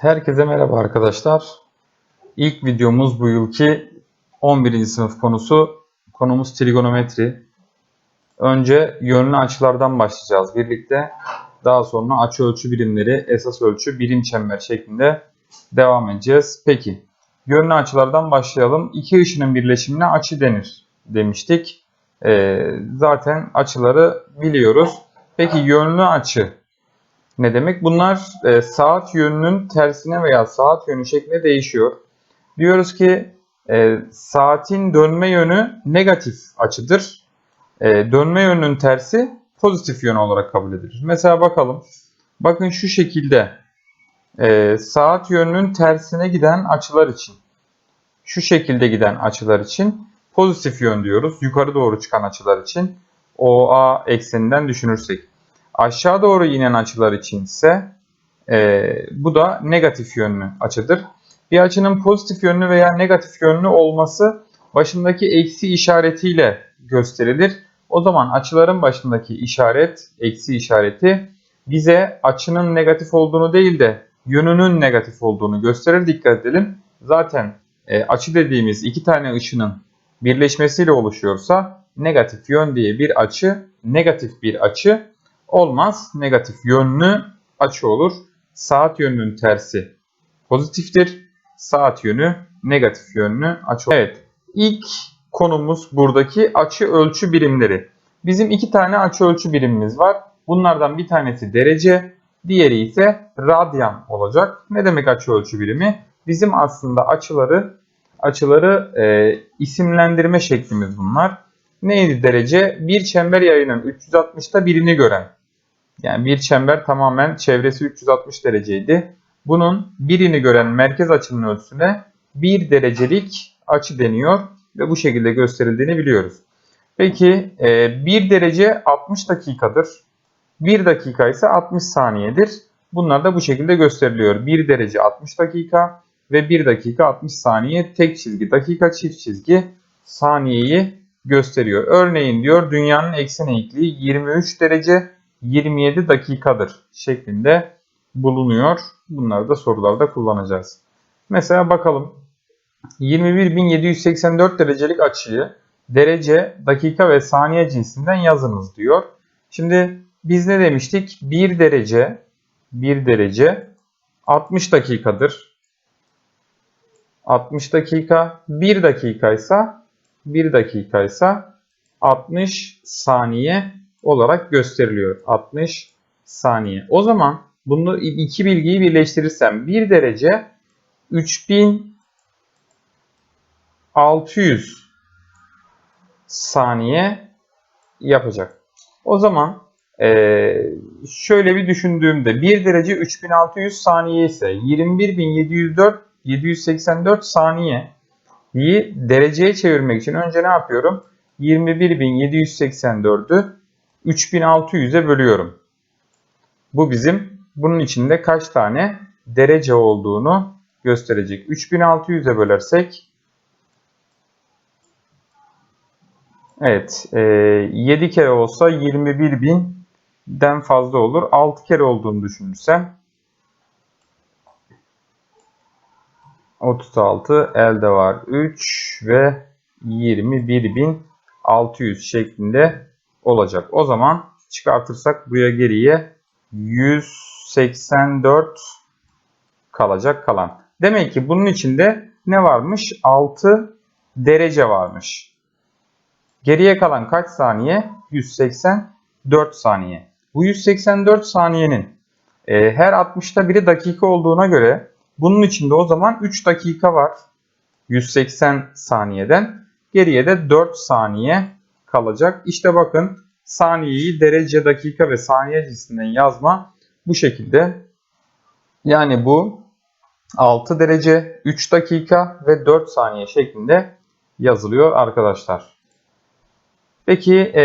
Herkese merhaba arkadaşlar. İlk videomuz bu yılki 11. sınıf konusu. Konumuz trigonometri. Önce yönlü açılardan başlayacağız birlikte. Daha sonra açı ölçü birimleri, esas ölçü, birim çember şeklinde devam edeceğiz. Peki, yönlü açılardan başlayalım. İki ışının birleşimine açı denir demiştik. Ee, zaten açıları biliyoruz. Peki yönlü açı ne demek? Bunlar e, saat yönünün tersine veya saat yönü şeklinde değişiyor. Diyoruz ki e, saatin dönme yönü negatif açıdır. E, dönme yönünün tersi pozitif yön olarak kabul edilir. Mesela bakalım. Bakın şu şekilde e, saat yönünün tersine giden açılar için şu şekilde giden açılar için pozitif yön diyoruz. Yukarı doğru çıkan açılar için OA ekseninden düşünürsek. Aşağı doğru inen açılar için ise e, bu da negatif yönlü açıdır. Bir açının pozitif yönlü veya negatif yönlü olması başındaki eksi işaretiyle gösterilir. O zaman açıların başındaki işaret, eksi işareti bize açının negatif olduğunu değil de yönünün negatif olduğunu gösterir. Dikkat edelim. Zaten e, açı dediğimiz iki tane ışının birleşmesiyle oluşuyorsa negatif yön diye bir açı, negatif bir açı olmaz. Negatif yönlü açı olur. Saat yönünün tersi pozitiftir. Saat yönü negatif yönlü açı olur. Evet. İlk konumuz buradaki açı ölçü birimleri. Bizim iki tane açı ölçü birimimiz var. Bunlardan bir tanesi derece, diğeri ise radyan olacak. Ne demek açı ölçü birimi? Bizim aslında açıları açıları e, isimlendirme şeklimiz bunlar. Neydi derece? Bir çember yayının 360'ta birini gören. Yani bir çember tamamen çevresi 360 dereceydi. Bunun birini gören merkez açının ölçüsüne bir derecelik açı deniyor ve bu şekilde gösterildiğini biliyoruz. Peki bir derece 60 dakikadır. 1 dakika ise 60 saniyedir. Bunlar da bu şekilde gösteriliyor. 1 derece 60 dakika ve 1 dakika 60 saniye tek çizgi dakika çift çizgi saniyeyi gösteriyor. Örneğin diyor dünyanın eksen eğikliği 23 derece 27 dakikadır şeklinde bulunuyor. Bunları da sorularda kullanacağız. Mesela bakalım 21.784 derecelik açıyı derece, dakika ve saniye cinsinden yazınız diyor. Şimdi biz ne demiştik? 1 derece 1 derece 60 dakikadır. 60 dakika 1 dakika ise 1 dakika ise 60 saniye olarak gösteriliyor. 60 saniye. O zaman bunu iki bilgiyi birleştirirsem 1 derece 3600 saniye yapacak. O zaman şöyle bir düşündüğümde 1 derece 3600 saniye ise 21704 784 saniye dereceye çevirmek için önce ne yapıyorum? 21784'ü 3600'e bölüyorum. Bu bizim bunun içinde kaç tane derece olduğunu gösterecek. 3600'e bölersek Evet, e, 7 kere olsa 21.000'den fazla olur. 6 kere olduğunu düşünürsem 36 elde var 3 ve 21.600 şeklinde olacak. O zaman çıkartırsak buraya geriye 184 kalacak kalan. Demek ki bunun içinde ne varmış? 6 derece varmış. Geriye kalan kaç saniye? 184 saniye. Bu 184 saniyenin e, her 60'ta biri dakika olduğuna göre bunun içinde o zaman 3 dakika var. 180 saniyeden. Geriye de 4 saniye kalacak. İşte bakın saniyeyi derece, dakika ve saniye cinsinden yazma bu şekilde. Yani bu 6 derece, 3 dakika ve 4 saniye şeklinde yazılıyor arkadaşlar. Peki e,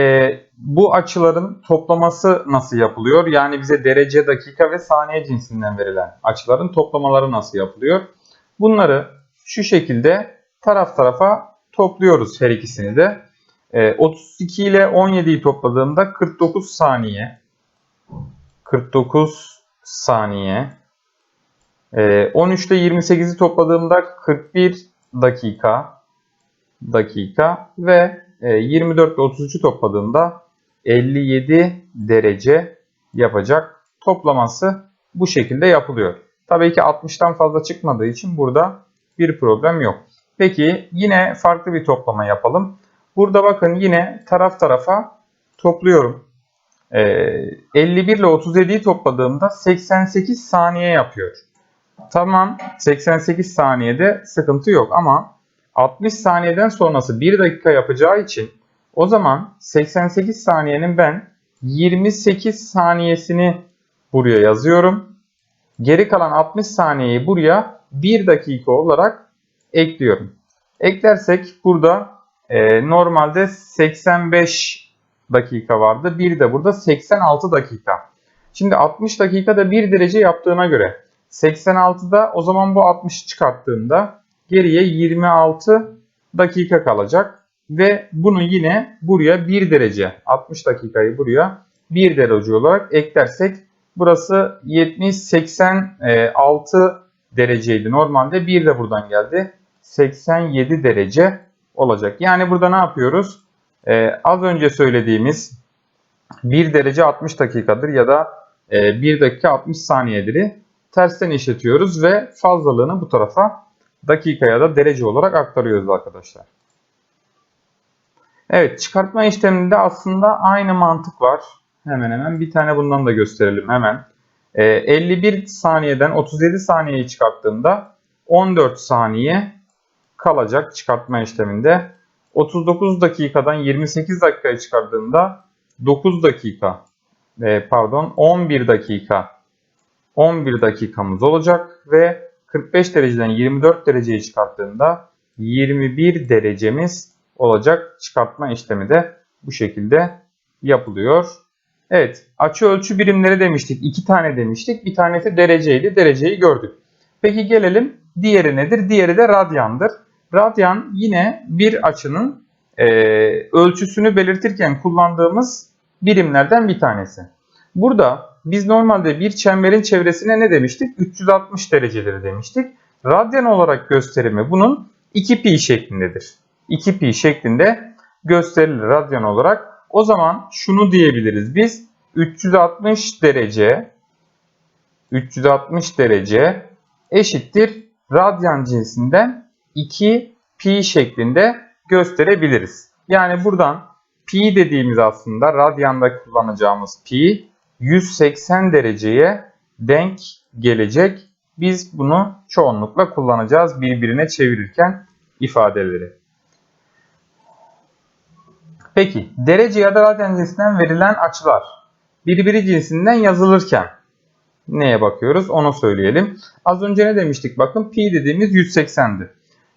bu açıların toplaması nasıl yapılıyor? Yani bize derece, dakika ve saniye cinsinden verilen açıların toplamaları nasıl yapılıyor? Bunları şu şekilde taraf tarafa topluyoruz her ikisini de. 32 ee, ile 17'yi topladığımda 49 saniye. 49 saniye. Ee, 13 ile 28'i topladığımda 41 dakika dakika ve e, 24 ile 33'ü topladığımda 57 derece yapacak. Toplaması bu şekilde yapılıyor. Tabii ki 60'tan fazla çıkmadığı için burada bir problem yok. Peki yine farklı bir toplama yapalım. Burada bakın yine taraf tarafa topluyorum. Ee, 51 ile 37'yi topladığımda 88 saniye yapıyor. Tamam 88 saniyede sıkıntı yok ama 60 saniyeden sonrası 1 dakika yapacağı için o zaman 88 saniyenin ben 28 saniyesini buraya yazıyorum. Geri kalan 60 saniyeyi buraya 1 dakika olarak ekliyorum. Eklersek burada e, normalde 85 dakika vardı. Bir de burada 86 dakika. Şimdi 60 dakikada 1 derece yaptığına göre 86'da o zaman bu 60'ı çıkarttığımda geriye 26 dakika kalacak. Ve bunu yine buraya 1 derece 60 dakikayı buraya 1 derece olarak eklersek burası 70-86 dereceydi. Normalde 1 de buradan geldi. 87 derece olacak. Yani burada ne yapıyoruz? Ee, az önce söylediğimiz 1 derece 60 dakikadır ya da e, 1 dakika 60 saniyedir. Tersten işletiyoruz ve fazlalığını bu tarafa dakika ya da derece olarak aktarıyoruz arkadaşlar. Evet çıkartma işleminde aslında aynı mantık var. Hemen hemen bir tane bundan da gösterelim hemen. Ee, 51 saniyeden 37 saniyeyi çıkarttığımda 14 saniye kalacak çıkartma işleminde. 39 dakikadan 28 dakikaya çıkardığımda 9 dakika e, pardon 11 dakika 11 dakikamız olacak ve 45 dereceden 24 dereceyi çıkarttığında 21 derecemiz olacak. Çıkartma işlemi de bu şekilde yapılıyor. Evet açı ölçü birimleri demiştik. iki tane demiştik. Bir tanesi dereceydi. Dereceyi gördük. Peki gelelim diğeri nedir? Diğeri de radyandır. Radyan yine bir açının e, ölçüsünü belirtirken kullandığımız birimlerden bir tanesi. Burada biz normalde bir çemberin çevresine ne demiştik? 360 dereceleri demiştik. Radyan olarak gösterimi bunun 2 pi şeklindedir. 2 pi şeklinde gösterilir radyan olarak. O zaman şunu diyebiliriz biz 360 derece 360 derece eşittir radyan cinsinden 2 pi şeklinde gösterebiliriz. Yani buradan pi dediğimiz aslında radyanda kullanacağımız pi 180 dereceye denk gelecek. Biz bunu çoğunlukla kullanacağız birbirine çevirirken ifadeleri. Peki derece ya da radyan cinsinden verilen açılar birbiri cinsinden yazılırken neye bakıyoruz onu söyleyelim. Az önce ne demiştik bakın pi dediğimiz 180'di.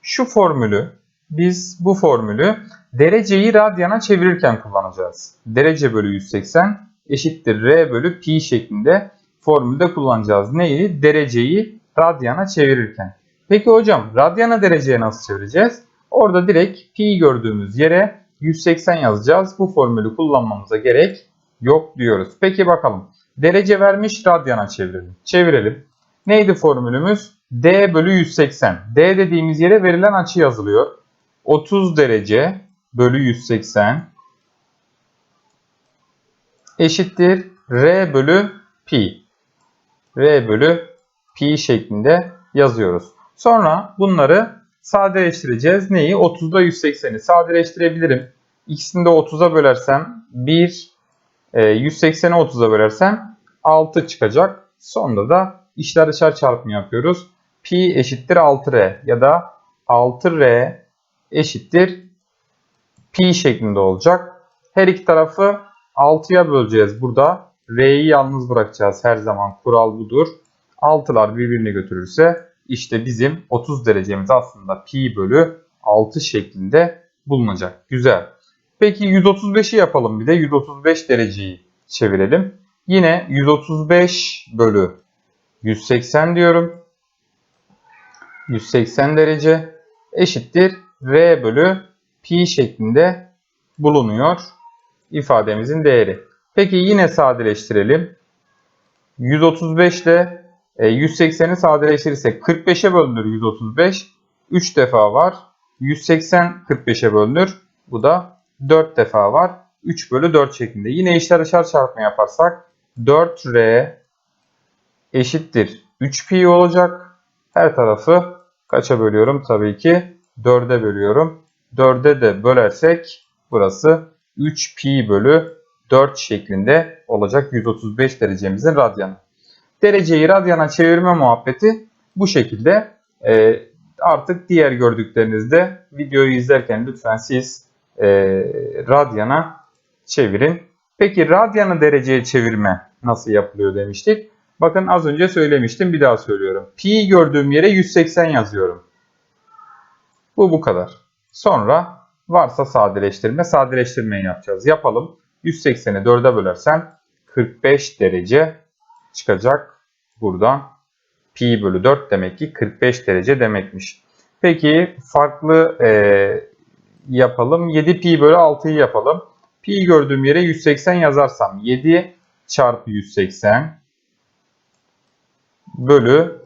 Şu formülü biz bu formülü dereceyi radyana çevirirken kullanacağız. Derece bölü 180 eşittir r bölü pi şeklinde formülde kullanacağız. Neyi? Dereceyi radyana çevirirken. Peki hocam radyana dereceye nasıl çevireceğiz? Orada direkt pi gördüğümüz yere 180 yazacağız. Bu formülü kullanmamıza gerek yok diyoruz. Peki bakalım. Derece vermiş radyana çevirelim. Çevirelim. Neydi formülümüz? D bölü 180. D dediğimiz yere verilen açı yazılıyor. 30 derece bölü 180 eşittir R bölü pi. R bölü pi şeklinde yazıyoruz. Sonra bunları sadeleştireceğiz. Neyi? 30'da 180'i sadeleştirebilirim. İkisini de 30'a bölersem 1, 180'i 30'a bölersem 6 çıkacak. Sonra da işler dışarı çarpımı yapıyoruz. Pi eşittir 6R ya da 6R eşittir pi şeklinde olacak. Her iki tarafı 6'ya böleceğiz burada. R'yi yalnız bırakacağız. Her zaman kural budur. 6'lar birbirini götürürse işte bizim 30 derecemiz aslında pi bölü 6 şeklinde bulunacak. Güzel. Peki 135'i yapalım bir de 135 dereceyi çevirelim. Yine 135 bölü 180 diyorum. 180 derece eşittir R bölü pi şeklinde bulunuyor ifademizin değeri. Peki yine sadeleştirelim. 135 ile E, 180'i sadeleştirirsek 45'e bölünür 135. 3 defa var. 180 45'e bölünür. Bu da 4 defa var. 3 bölü 4 şeklinde. Yine içler dışarı çarpma yaparsak 4R eşittir 3 pi olacak. Her tarafı kaça bölüyorum? Tabii ki 4'e bölüyorum. 4'e de bölersek burası 3 pi bölü 4 şeklinde olacak 135 derecemizin radyanı. Dereceyi radyana çevirme muhabbeti bu şekilde. Ee, artık diğer gördüklerinizde videoyu izlerken lütfen siz e, radyana çevirin. Peki radyanı dereceye çevirme nasıl yapılıyor demiştik. Bakın az önce söylemiştim bir daha söylüyorum. Pi gördüğüm yere 180 yazıyorum. Bu bu kadar. Sonra varsa sadeleştirme. Sadeleştirmeyi yapacağız. Yapalım. 180'i 4'e bölersem 45 derece çıkacak buradan. Pi bölü 4 demek ki 45 derece demekmiş. Peki farklı e, yapalım. 7 pi bölü 6'yı yapalım. Pi gördüğüm yere 180 yazarsam 7 çarpı 180 bölü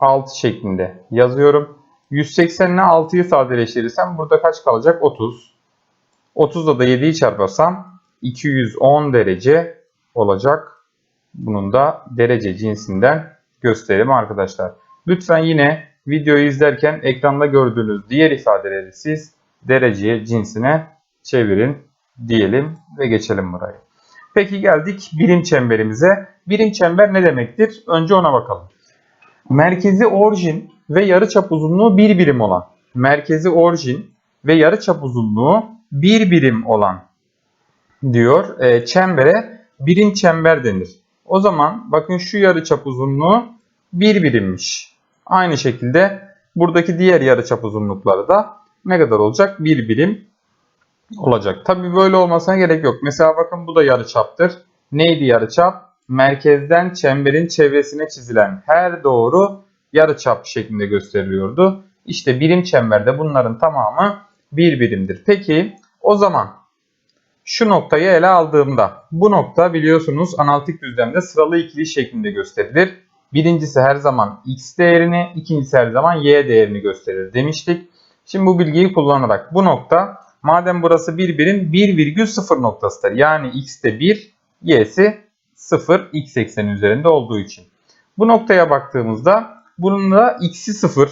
6 şeklinde yazıyorum. 180 ile 6'yı sadeleştirirsem burada kaç kalacak? 30. 30'da da 7'yi çarparsam 210 derece olacak. Bunun da derece cinsinden gösterimi arkadaşlar. Lütfen yine videoyu izlerken ekranda gördüğünüz diğer ifadeleri siz dereceye cinsine çevirin diyelim ve geçelim burayı. Peki geldik birim çemberimize. Birim çember ne demektir? Önce ona bakalım. Merkezi orijin ve yarıçap uzunluğu bir birim olan. Merkezi orijin ve yarıçap uzunluğu bir birim olan diyor. E, çembere birim çember denir. O zaman bakın şu yarıçap uzunluğu bir birimmiş. Aynı şekilde buradaki diğer yarıçap uzunlukları da ne kadar olacak? Bir birim olacak. Tabii böyle olmasına gerek yok. Mesela bakın bu da yarıçaptır. Neydi yarıçap? Merkezden çemberin çevresine çizilen her doğru yarıçap şeklinde gösteriliyordu. İşte birim çemberde bunların tamamı bir birimdir. Peki o zaman şu noktayı ele aldığımda bu nokta biliyorsunuz analitik düzlemde sıralı ikili şeklinde gösterilir. Birincisi her zaman x değerini, ikincisi her zaman y değerini gösterir demiştik. Şimdi bu bilgiyi kullanarak bu nokta madem burası bir birim 1,0 noktasıdır. Yani x'te 1, y'si 0 x ekseni üzerinde olduğu için. Bu noktaya baktığımızda bunun da x'i 0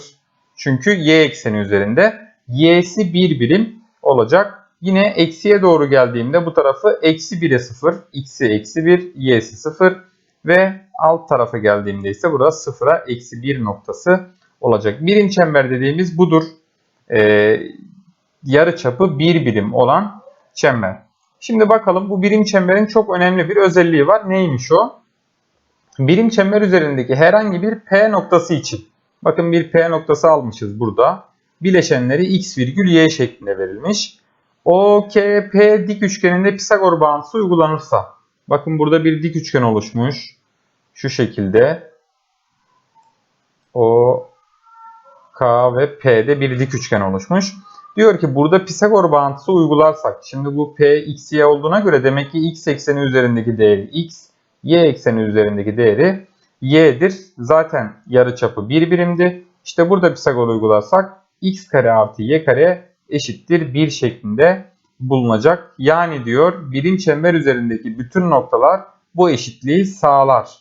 çünkü y ekseni üzerinde. y'si 1 birim olacak. Yine eksiye doğru geldiğimde bu tarafı eksi 1'e 0, x'i eksi 1, y'si 0 ve alt tarafa geldiğimde ise burası 0'a eksi 1 noktası olacak. Birim çember dediğimiz budur. Ee, yarı çapı 1 birim olan çember. Şimdi bakalım bu birim çemberin çok önemli bir özelliği var. Neymiş o? Birim çember üzerindeki herhangi bir P noktası için. Bakın bir P noktası almışız burada. Bileşenleri x virgül y şeklinde verilmiş. OKP dik üçgeninde Pisagor bağıntısı uygulanırsa. Bakın burada bir dik üçgen oluşmuş. Şu şekilde. O K ve P'de bir dik üçgen oluşmuş. Diyor ki burada Pisagor bağıntısı uygularsak. Şimdi bu P x y olduğuna göre demek ki x ekseni üzerindeki değeri x, y ekseni üzerindeki değeri y'dir. Zaten yarıçapı bir birimdi. İşte burada Pisagor uygularsak x kare artı y kare eşittir 1 şeklinde bulunacak. Yani diyor birim çember üzerindeki bütün noktalar bu eşitliği sağlar.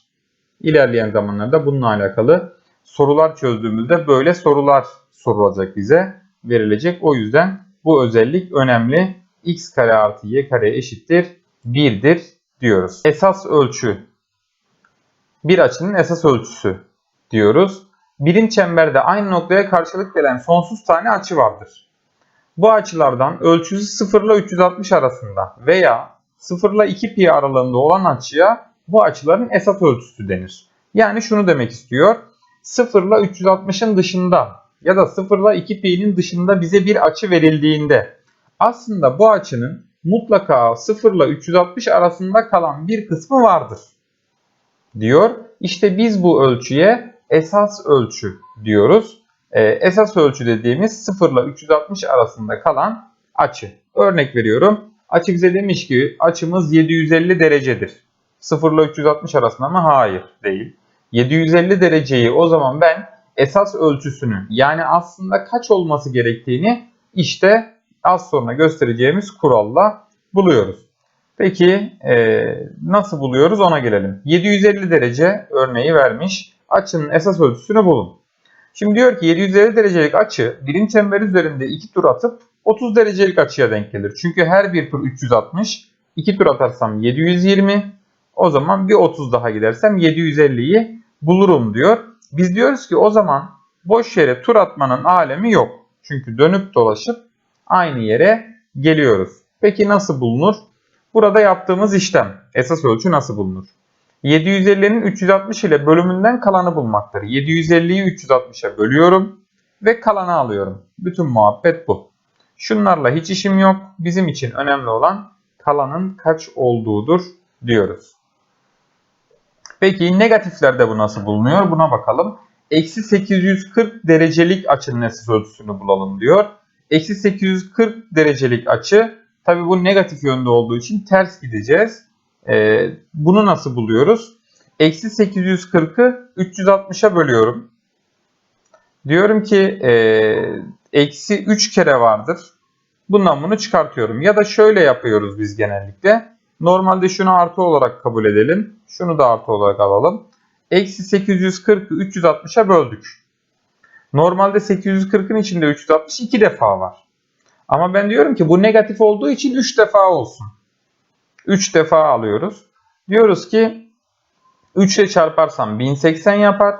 İlerleyen zamanlarda bununla alakalı sorular çözdüğümüzde böyle sorular sorulacak bize verilecek. O yüzden bu özellik önemli. x kare artı y kare eşittir 1'dir diyoruz. Esas ölçü bir açının esas ölçüsü diyoruz. Birim çemberde aynı noktaya karşılık gelen sonsuz tane açı vardır. Bu açılardan ölçüsü 0 ile 360 arasında veya 0 ile 2 pi aralığında olan açıya bu açıların esas ölçüsü denir. Yani şunu demek istiyor. 0 ile 360'ın dışında ya da 0 ile 2 pi'nin dışında bize bir açı verildiğinde aslında bu açının mutlaka 0 ile 360 arasında kalan bir kısmı vardır. Diyor. İşte biz bu ölçüye esas ölçü diyoruz. Ee, esas ölçü dediğimiz 0 ile 360 arasında kalan açı. Örnek veriyorum. Açı bize demiş ki açımız 750 derecedir. 0 ile 360 arasında mı? Hayır değil. 750 dereceyi o zaman ben esas ölçüsünü yani aslında kaç olması gerektiğini işte az sonra göstereceğimiz kuralla buluyoruz. Peki e, nasıl buluyoruz ona gelelim. 750 derece örneği vermiş. Açının esas ölçüsünü bulun. Şimdi diyor ki 750 derecelik açı birim çember üzerinde 2 tur atıp 30 derecelik açıya denk gelir. Çünkü her bir tur 360. 2 tur atarsam 720. O zaman bir 30 daha gidersem 750'yi bulurum diyor. Biz diyoruz ki o zaman boş yere tur atmanın alemi yok. Çünkü dönüp dolaşıp aynı yere geliyoruz. Peki nasıl bulunur? Burada yaptığımız işlem esas ölçü nasıl bulunur? 750'nin 360 ile bölümünden kalanı bulmaktır. 750'yi 360'a bölüyorum ve kalanı alıyorum. Bütün muhabbet bu. Şunlarla hiç işim yok. Bizim için önemli olan kalanın kaç olduğudur diyoruz. Peki negatiflerde bu nasıl bulunuyor? Buna bakalım. Eksi 840 derecelik açının esas ölçüsünü bulalım diyor. Eksi 840 derecelik açı tabi bu negatif yönde olduğu için ters gideceğiz. Ee, bunu nasıl buluyoruz? Eksi 840'ı 360'a bölüyorum. Diyorum ki e, eksi 3 kere vardır. Bundan bunu çıkartıyorum. Ya da şöyle yapıyoruz biz genellikle. Normalde şunu artı olarak kabul edelim. Şunu da artı olarak alalım. Eksi 840'ı 360'a böldük. Normalde 840'ın içinde 360 iki defa var. Ama ben diyorum ki bu negatif olduğu için 3 defa olsun. 3 defa alıyoruz. Diyoruz ki 3 ile çarparsam 1080 yapar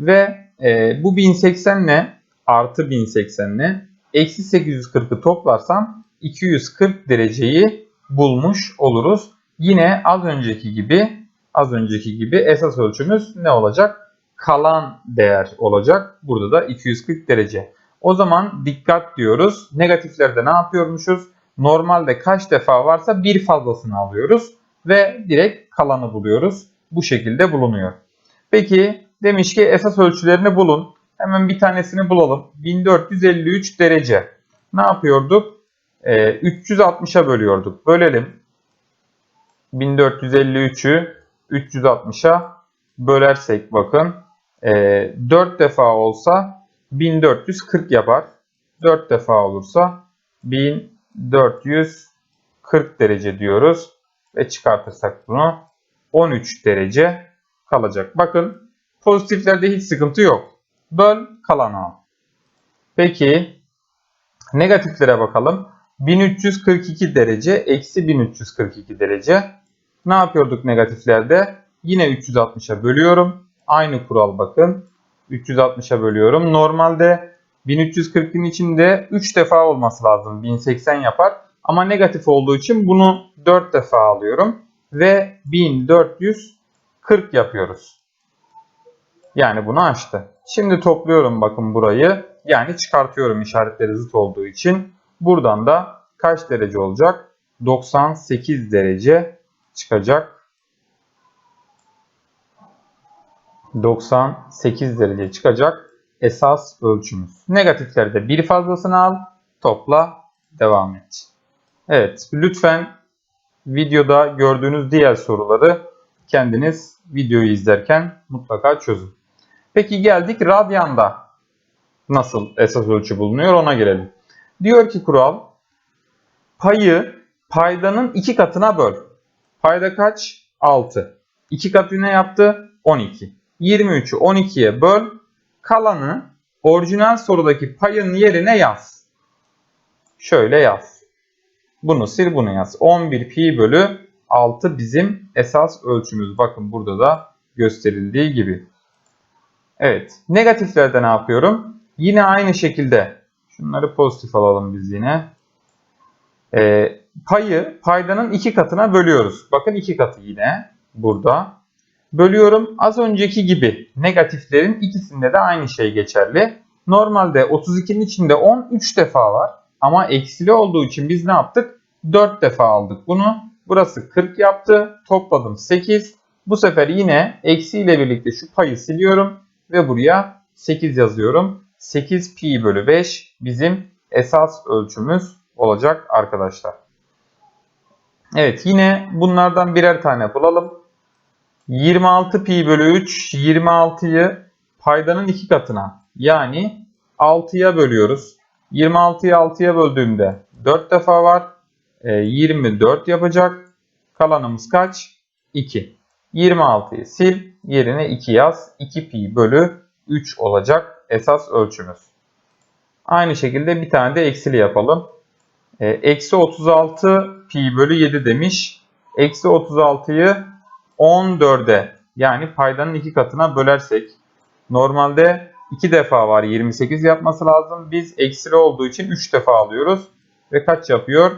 ve e, bu 1080 ne? Artı 1080 ne? Eksi 840'ı toplarsam 240 dereceyi bulmuş oluruz. Yine az önceki gibi az önceki gibi esas ölçümüz ne olacak? Kalan değer olacak. Burada da 240 derece. O zaman dikkat diyoruz. Negatiflerde ne yapıyormuşuz? Normalde kaç defa varsa bir fazlasını alıyoruz ve direkt kalanı buluyoruz. Bu şekilde bulunuyor. Peki demiş ki esas ölçülerini bulun. Hemen bir tanesini bulalım. 1453 derece. Ne yapıyorduk? Ee, 360'a bölüyorduk. Bölelim. 1453'ü 360'a bölersek bakın e, 4 defa olsa 1440 yapar. 4 defa olursa 1440 derece diyoruz. Ve çıkartırsak bunu 13 derece kalacak. Bakın pozitiflerde hiç sıkıntı yok. Böl kalan al. Peki negatiflere bakalım. 1342 derece eksi 1342 derece. Ne yapıyorduk negatiflerde? Yine 360'a bölüyorum. Aynı kural bakın. 360'a bölüyorum. Normalde 1340'ın içinde 3 defa olması lazım. 1080 yapar. Ama negatif olduğu için bunu 4 defa alıyorum. Ve 1440 yapıyoruz. Yani bunu açtı. Şimdi topluyorum bakın burayı. Yani çıkartıyorum işaretleri zıt olduğu için. Buradan da kaç derece olacak? 98 derece çıkacak. 98 derece çıkacak esas ölçümüz. Negatiflerde bir fazlasını al, topla, devam et. Evet, lütfen videoda gördüğünüz diğer soruları kendiniz videoyu izlerken mutlaka çözün. Peki geldik radyanda nasıl esas ölçü bulunuyor ona gelelim. Diyor ki kural payı paydanın iki katına böl. Payda kaç? 6. 2 katı ne yaptı? 12. 23'ü 12'ye böl. Kalanı orijinal sorudaki payın yerine yaz. Şöyle yaz. Bunu sil bunu yaz. 11 pi bölü 6 bizim esas ölçümüz. Bakın burada da gösterildiği gibi. Evet. Negatiflerde ne yapıyorum? Yine aynı şekilde. Şunları pozitif alalım biz yine. Ee, payı paydanın iki katına bölüyoruz. Bakın iki katı yine burada. Bölüyorum. Az önceki gibi negatiflerin ikisinde de aynı şey geçerli. Normalde 32'nin içinde 10 3 defa var. Ama eksili olduğu için biz ne yaptık? 4 defa aldık bunu. Burası 40 yaptı. Topladım 8. Bu sefer yine eksiyle birlikte şu payı siliyorum. Ve buraya 8 yazıyorum. 8 pi bölü 5 bizim esas ölçümüz olacak arkadaşlar. Evet yine bunlardan birer tane bulalım. 26 pi bölü 3 26'yı paydanın iki katına yani 6'ya bölüyoruz. 26'yı 6'ya böldüğümde 4 defa var. E, 24 yapacak. Kalanımız kaç? 2. 26'yı sil. Yerine 2 yaz. 2 pi bölü 3 olacak esas ölçümüz. Aynı şekilde bir tane de eksili yapalım. E, Eksi 36 pi bölü 7 demiş. Eksi 36'yı 14'e yani paydanın iki katına bölersek normalde 2 defa var 28 yapması lazım. Biz eksili olduğu için 3 defa alıyoruz. Ve kaç yapıyor?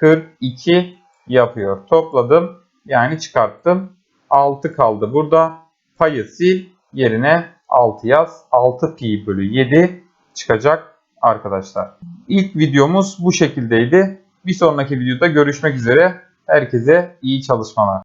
42 yapıyor. Topladım yani çıkarttım. 6 kaldı burada. Payı sil yerine 6 yaz. 6 pi bölü 7 çıkacak arkadaşlar. İlk videomuz bu şekildeydi. Bir sonraki videoda görüşmek üzere. Herkese iyi çalışmalar.